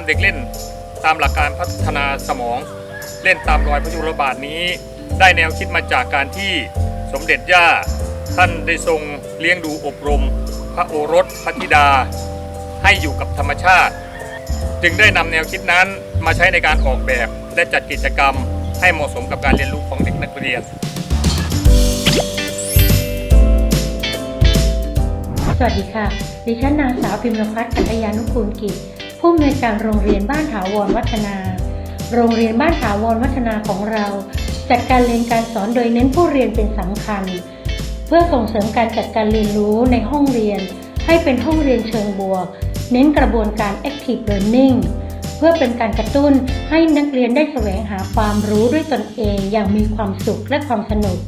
ามเด็กเล่น ตามหลักการพัฒนาสมอง เล่นตามรอยพระยุรบาทนี้ ได้แนวคิดมาจากการที่สมเด็จย่า ท่านได้ทรงเลี้ยงดูอบรม พระโอรสพระธิดา ให้อยู่กับธรรมชาติ จึงได้นำแนวคิดนั้นมาใช้ในการออกแบบและจัดกิจกรรม ให้เหมาะสมกับการเรียนรู้ของเด็กนักเรียนสวัสดีค่ะ ดิฉันนางสาวพิมรพัฒน์กัตยานุกูลกิจ ผู้อำนวยการโรงเรียนบ้านถาวรวัฒนา โรงเรียนบ้านถาวรวัฒนาของเรา จัดการเรียนการสอนโดยเน้นผู้เรียนเป็นสำคัญ เพื่อส่งเสริมการจัดการเรียนรู้ในห้องเรียน ให้เป็นห้องเรียนเชิงบวก เน้นกระบวนการ active learning เพื่อเป็นการกระตุ้นให้นักเรียนได้แสวงหาความรู้ด้วยตนเองอย่างมีความสุขและความสนุก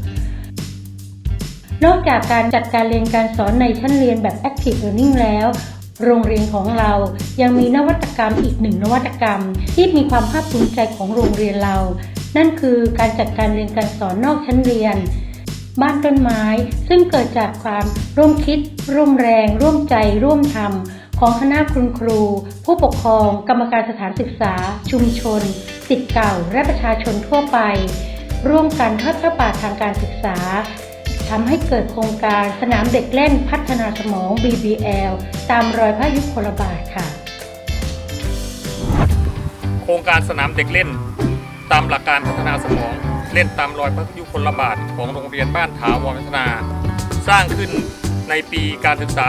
นอกจากการจัดการเรียนการสอนในชั้นเรียนแบบ Active Learning แล้ว โรงเรียนของเรายังมีนวัตกรรมอีกหนึ่งนวัตกรรม ที่มีความภาคภูมิใจของโรงเรียนเรา นั่นคือการจัดการเรียนการสอนนอกชั้นเรียน บ้านต้นไม้ซึ่งเกิดจากความร่วมคิด ร่วมแรง ร่วมใจ ร่วมทำของคณะคุณครู ผู้ปกครอง กรรมการสถานศึกษา ชุมชนสิทธิ์เก่า และประชาชนทั่วไป ร่วมกันทอดพระป่าทางการศึกษา ทำให้เกิดโครงการสนามเด็กเล่นพัฒนาสมอง BBL ตามรอยพระยุคลบาทค่ะ โครงการสนามเด็กเล่น ตามหลักการพัฒนาสมอง เล่นตามรอยพระยุคลบาทของโรงเรียนบ้านถาวรพัฒนา สร้างขึ้นในปีการศึกษา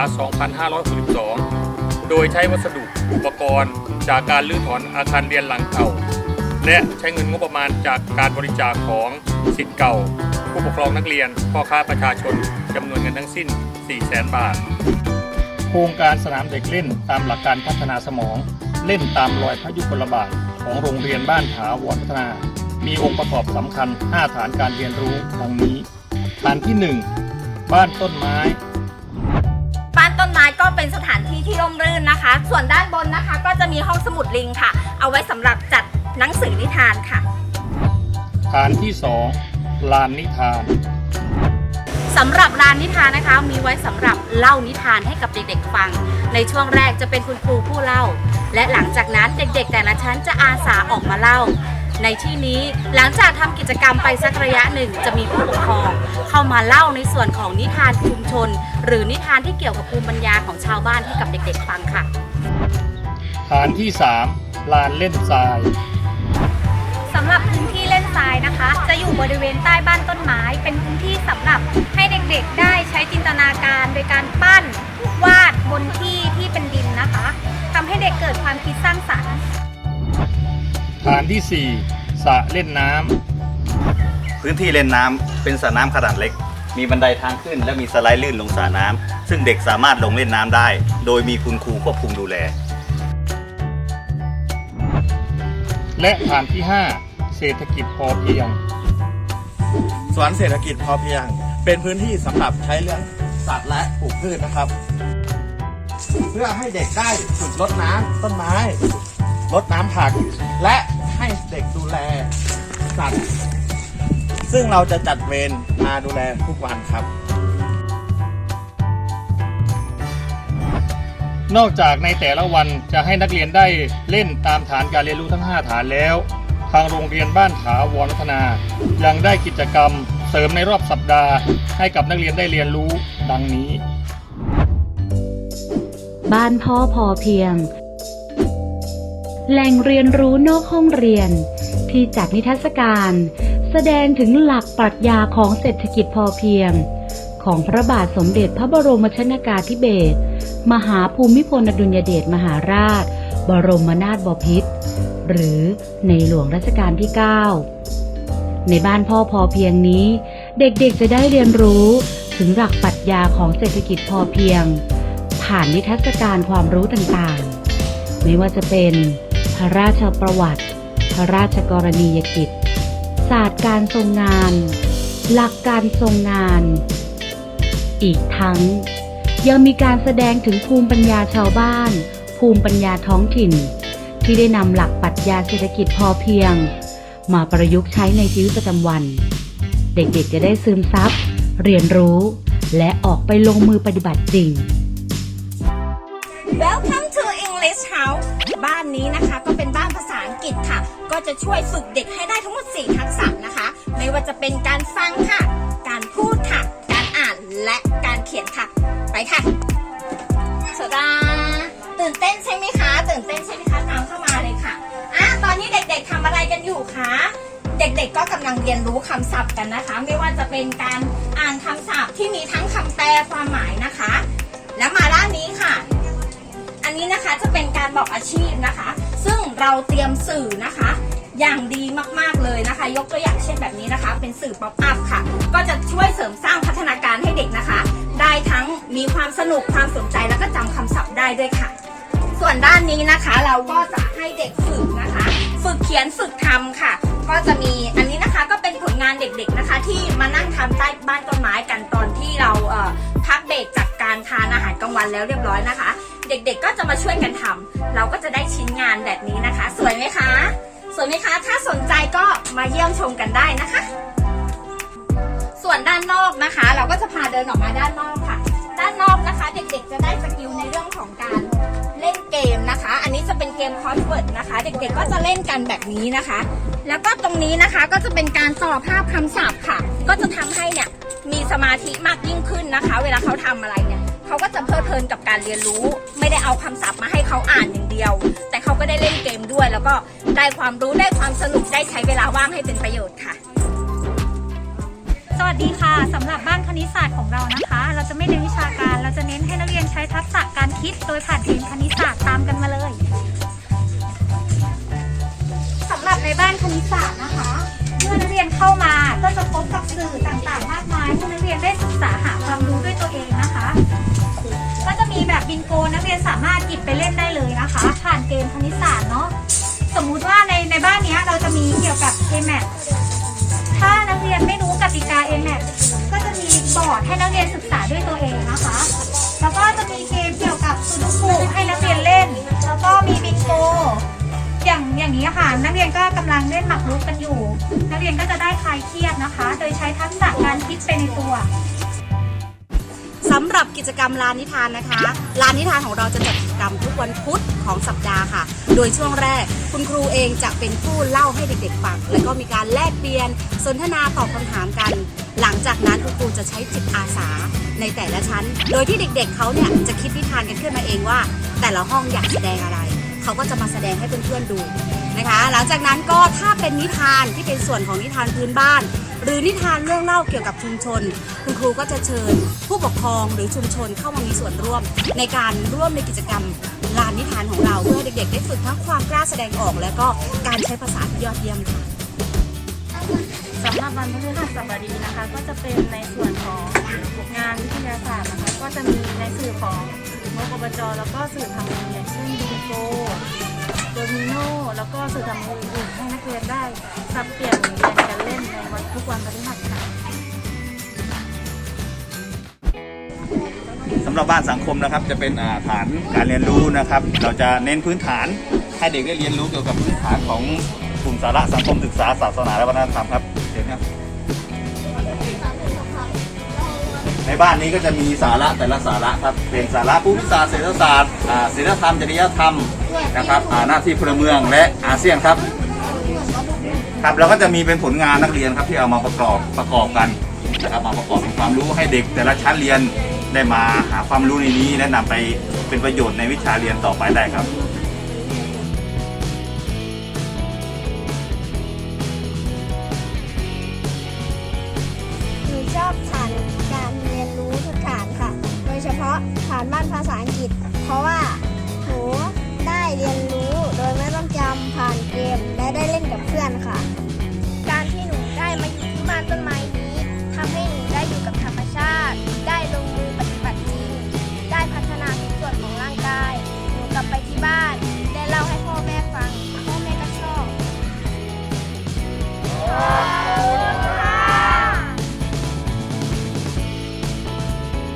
2562 โดยใช้วัสดุอุปกรณ์ จากการรื้อถอนอาคารเรียนหลังเก่า และใช้เงินงบประมาณจากการบริจาคของ สิทธิ์เก่า ผู้ปกครองนักเรียน พ่อค้าประชาชนจำนวนเงินทั้งสิ้น 400,000บาท โครงการสนามเด็กเล่นตามหลักการพัฒนาสมอง เล่นตามรอยพระยุคลบาทของโรงเรียนบ้านถาวรพัฒนา มีองค์ประกอบสำคัญ 5 ฐานการเรียนรู้ดังนี้ ฐานที่ 1 บ้านต้นไม้บ้านต้นไม้ก็เป็นสถานที่ที่ร่มรื่นนะคะ ส่วนด้านบนนะคะ ก็จะมีห้องสมุดลิงค่ะ เอาไว้สำหรับจัดหนังสือนิทานค่ะ ฐานที่ 2 ลานนิทานสำหรับร้านนิทานนะคะ มีไว้สำหรับเล่านิทานให้กับเด็กๆฟัง ในช่วงแรกจะเป็นคุณครูผู้เล่า และหลังจากนั้นเด็กๆ แต่ละชั้นจะอาสาออกมาเล่า ในที่นี้หลังจากทำกิจกรรมไปสักระยะหนึ่งจะมีผู้ปกครอง เข้ามาเล่าในส่วนของนิทานชุมชน หรือนิทานที่เกี่ยวกับภูมิปัญญาของชาวบ้านให้กับเด็กๆ ฟังค่ะ ฐานที่ 3 ลานเล่นทรายสำหรับพื้นที่เล่ นทรายนะคะ จะอยู่บริเวณใต้บ้านต้นไม้ เป็นพื้นที่สำหรับให้เด็กๆได้ใช้จินตนาการโดยการปั้นวาดบนที่ที่เป็นดินนะคะทำให้เด็กเกิดความคิดสร้างสรรค์ฐานที่ 4สระเล่นน้ำพื้นที่เล่นน้ำเป็นสระน้ำขนาดเล็ก มีบันไดทางขึ้น และมีสไลด์ลื่นลงสระน้ำซึ่งเด็กสามารถลงเล่นน้ำได้ โดยมีคุณครูควบคุมดูแล และฐานที่ 5 เศรษฐกิจพอเพียง สวนเศรษฐกิจพอเพียง เป็นพื้นที่สำหรับใช้เรื่องสัตว์และปลูกพืชนะครับ เพื่อให้เด็กได้ฝึกรดน้ำต้นไม้รดน้ำผัก และให้เด็กดูแลสัตว์ ซึ่งเราจะจัดเวรมาดูแลทุกวันครับ นอกจากในแต่ละวันจะให้นักเรียนได้เล่นตามฐานการเรียนรู้ทั้ง 5 ฐานแล้ว ทางโรงเรียนบ้านถาวรพัฒนา ยังได้กิจกรรมเสริมในรอบสัปดาห์ ให้กับนักเรียนได้เรียนรู้ดังนี้ บ้านพ่อพอเพียง แหล่งเรียนรู้นอกห้องเรียน ที่จัดนิทรรศการ แสดงถึงหลักปรัชญาของเศรษฐกิจพอเพียง ของพระบาทสมเด็จพระบรมชนากาธิเบศรมหาภูมิพลอดุลยเดชมหาราช บรมนาถบพิตร หรือในหลวงรัชกาลที่ 9 ในบ้านพ่อพอเพียงนี้ เด็กๆจะได้เรียนรู้ถึงหลักปรัชญาของเศรษฐกิจพอเพียง ผ่านนิทรรศการความรู้ต่างๆ ไม่ว่าจะเป็นพระราชประวัติ พระราชกรณียกิจ ศาสตร์การทรงงาน หลักการทรงงาน อีกทั้งยังมีการแสดงถึงภูมิปัญญาชาวบ้าน ภูมิปัญญาท้องถิ่น ที่ได้นำหลักปรัชญาเศรษฐกิจพอเพียง มาประยุกต์ใช้ในชีวิตประจำวัน เด็กๆจะได้ซึมซับ เรียนรู้ และออกไปลงมือปฏิบัติจริง Welcome to English House บ้านนี้นะคะก็เป็นบ้านภาษาอังกฤษค่ะ ก็จะช่วยฝึกเด็กให้ได้ทั้งหมด 4 ทักษะนะคะ ไม่ว่าจะเป็นการฟังค่ะ การพูดค่ะ การอ่านและการเขียนค่ะ ไปค่ะสดาตื่นเต้นใช่ไหมคะ กันอยู่คะ เด็กๆก็กำลังเรียนรู้คำศัพท์กันนะคะ ไม่ว่าจะเป็นการอ่านคำศัพท์ที่มีทั้งคำแปลความหมายนะคะ แล้วมาด้านนี้ค่ะ อันนี้นะคะจะเป็นการบอกอาชีพนะคะ ซึ่งเราเตรียมสื่อนะคะ อย่างดีมากๆเลยนะคะ ยกตัวอย่างเช่นแบบนี้นะคะ เป็นสื่อป๊อปอัพค่ะ ก็จะช่วยเสริมสร้างพัฒนาการให้เด็กนะคะ ได้ทั้งมีความสนุกความสนใจแล้วก็จำคำศัพท์ได้ด้วยค่ะ ส่วนด้านนี้นะคะเราก็จะให้เด็กฝึก ขียนฝึกทำค่ะ ก็จะมีอันนี้นะคะก็เป็นผลงานเด็กๆนะคะ ที่มานั่งทำใต้บ้านต้นไม้กันตอนที่เราเพักเบรกจากการทานอาหารกลางวันแล้วเรียบร้อยนะคะ เด็กๆก็จะมาช่วยกันทำเราก็จะได้ชิ้นงานแบบนี้นะคะ สวยไหมคะสวยไหมคะ ถ้าสนใจก็มาเยี่ยมชมกันได้นะคะ ส่วนด้านนอกนะคะ เราก็จะพาเดินออกมาด้านนอกค่ะ ด้านนอกนะคะ เด็กๆจะได้สกิลในเรื่องของการ เล่นเกมนะคะ อันนี้จะเป็นเกมคอสเวิร์ดนะคะ เด็กๆก็จะเล่นกันแบบนี้นะคะ แล้วก็ตรงนี้นะคะก็จะเป็นการต่อภาพคำศัพท์ค่ะ ก็จะทำให้เนี่ยมีสมาธิมากยิ่งขึ้นนะคะ เวลาเขาทำอะไรเนี่ยเขาก็จะเพลิดเพลินกับการเรียนรู้ ไม่ได้เอาคำศัพท์มาให้เขาอ่านอย่างเดียว แต่เขาก็ได้เล่นเกมด้วย แล้วก็ได้ความรู้ได้ความสนุกได้ใช้เวลาว่างให้เป็นประโยชน์ค่ะ สวัสดีค่ะสำหรับบ้านคณิตศาสตร์ของเรานะคะ เราจะไม่เน้นวิชาการเราจะเน้นให้นักเรียนใช้ทักษะการคิด โดยผ่านเกมคณิตศาสตร์ตามกันมาเลยสำหรับในบ้านคณิตศาสตร์นะคะเมื่อนักเรียนเข้ามาก็จะพบกับสื่อต่างๆ มากมายให้นักเรียนได้ศึกษาหาความรู้ด้วยตัวเองนะคะ ก็จะมีแบบบิงโกนักเรียนสามารถหยิบไปเล่นได้เลยนะคะ ผ่านเกมคณิตศาสตร์เนาะสมมุติว่าในในบ้านนี้เราจะมีเกี่ยวกับ a m a t ถ้านักเรียนไม่ ติกา a m a t ก็จะมีบอร์ดให้นักเรียนศึกษาด้วยตัวเองนะคะ แล้วก็จะมีเกมเกี่ยวกับซูดูกุให้นักเรียนเล่น แล้วก็มีบิงโก อย่างอย่างนี้ค่ะ นักเรียนก็กำลังเล่นหมากรุกกันอยู่ นักเรียนก็จะได้คลายเครียดนะคะ โดยใช้ทักษะการคิดไปในตัวสำหรับกิจกรรมลานนิทานนะคะ ลานนิทานของเราจะจัดกิจกรรมทุกวันพุธของสัปดาห์ค่ะ โดยช่วงแรก คุณครูเองจะเป็นผู้เล่าให้เด็กๆฟังแล้วก็มีการแลกเปลี่ยนสนทนาตอบคำถามกัน หลังจากนั้นคุณครูจะใช้จิตอาสาในแต่ละชั้น โดยที่เด็กๆเขาเนี่ยจะคิดนิทานกันขึ้นมาเองว่า แต่ละห้องอยากแสดงอะไร เขาก็จะมาแสดงให้เพื่อนๆดู นะคะ หลังจากนั้นก็ถ้าเป็นนิทานที่เป็นส่วนของนิทานพื้นบ้าน หรือนิทานเรื่องเล่าเกี่ยวกับชุมชน คุณครูก็จะเชิญ ผู้ปกครองหรือชุมชนเข้ามามีส่วนร่วม ในการร่วมในกิจกรรมลานนิทานของเราเพื่อเด็กๆ ได้ฝึกทั้งความกล้าแสดงออก และก็การใช้ภาษาที่ยอดเยี่ยมค่ะสำหรับวันพฤหัสบดีนะคะ ก็จะเป็นในส่วนของงานวิทยาศาสตร์นะคะ ก็จะมีในสื่อของมกบจแล้วก็สื่อทำงานอย่างเช่นบิโก โดมิโนแล้วก็สื่อทำงานอื่นๆให้นักเรียนได้สับเปลี่ยนเวียนกันเล่นในวันทุกวันพฤหัสค่ะสำหรับบ้านสังคมนะครับจะเป็นฐานการเรียนรู้นะครับ เราจะเน้นพื้นฐานให้เด็กได้เรียนรู้เกี่ยวกับพื้นฐานของกลุ่มสาระสังคมศึกษาศาสนาและวัฒนธรรมครับเชิญครับ ในบ้านนี้ก็จะมีสาระแต่ละสาระครับเป็นสาระภูมิศาสตร์เศรษฐศาสตร์อ่าศีลธรรมจริยธรรมนะครับอ่าหน้าที่พลเมืองและอาเซียนครับ ครับเราก็จะมีเป็นผลงานนักเรียนครับที่เอามาประกอบประกอบกันนะครับมาประกอบเป็นความรู้ให้เด็ก แต่ละชั้นเรียนได้มาหาความรู้ในนี้และนำไปเป็นประโยชน์ในวิชาเรียนต่อไปได้ครับ ยเฉพาะฐานบ้านภาษาอังกฤษ เพราะว่าหนูได้เรียนรู้